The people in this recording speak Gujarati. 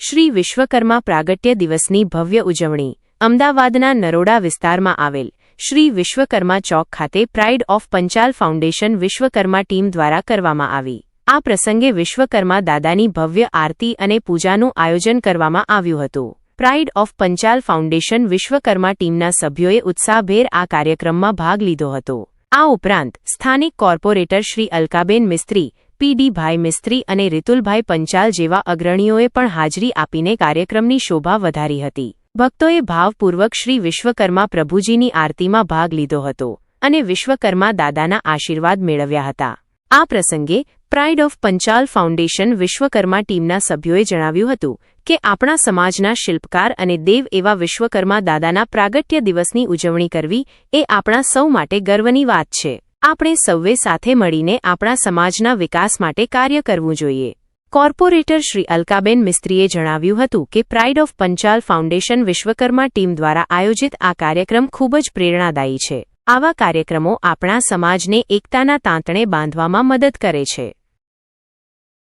શ્રી વિશ્વકર્મા પ્રાગટ્ય દિવસની ભવ્ય ઉજવણી, અમદાવાદના નરોડા વિસ્તારમાં આવેલ શ્રી વિશ્વકર્મા ચોક ખાતે pride of Panchal foundation Vishwakarma team દ્વારા કરવામાં આવી. આ પ્રસંગે વિશ્વકર્મા દાદાની ભવ્ય આરતી અને પૂજાનું આયોજન કરવામાં આવ્યું હતું. Pride of Panchal foundation Vishwakarma ટીમના સભ્યોએ ઉત્સાહભેર આ કાર્યક્રમમાં ભાગ લીધો હતો. આ ઉપરાંત, સ્થાનિક કોર્પોરેટર શ્રી અલકાબેન મિસ્ત્રી પીડી ભાઈ મિસ્ત્રી અને રિતુલભાઈ પંચાલ જેવા અગ્રણીઓએ પણ હાજરી આપીને કાર્યક્રમની શોભા વધારી હતી. ભક્તોએ ભાવપૂર્વક શ્રી વિશ્વકર્મા પ્રભુજીની આરતીમાં ભાગ લીધો હતો અને વિશ્વકર્મા દાદાના આશીર્વાદ મેળવ્યા હતા. આ પ્રસંગે pride of Panchal foundation Vishwakarma ટીમના સભ્યોએ જણાવ્યું હતું કે આપણા સમાજના શિલ્પકાર અને દેવ એવા વિશ્વકર્મા દાદાના પ્રાગટ્ય દિવસની ઉજવણી કરવી એ આપણા સૌ માટે ગર્વની વાત છે. આપણે સૌએ સાથે મળીને આપણા સમાજના વિકાસ માટે કાર્ય કરવું જોઈએ. કોર્પોરેટર શ્રી અલકાબેન મિસ્ત્રીએ જણાવ્યું હતું કે pride of Panchal foundation Vishwakarma team દ્વારા આયોજિત આ કાર્યક્રમ ખૂબ જ પ્રેરણાદાયી છે. આવા કાર્યક્રમો આપણા સમાજને એકતાના તાંતણે બાંધવામાં મદદ કરે છે.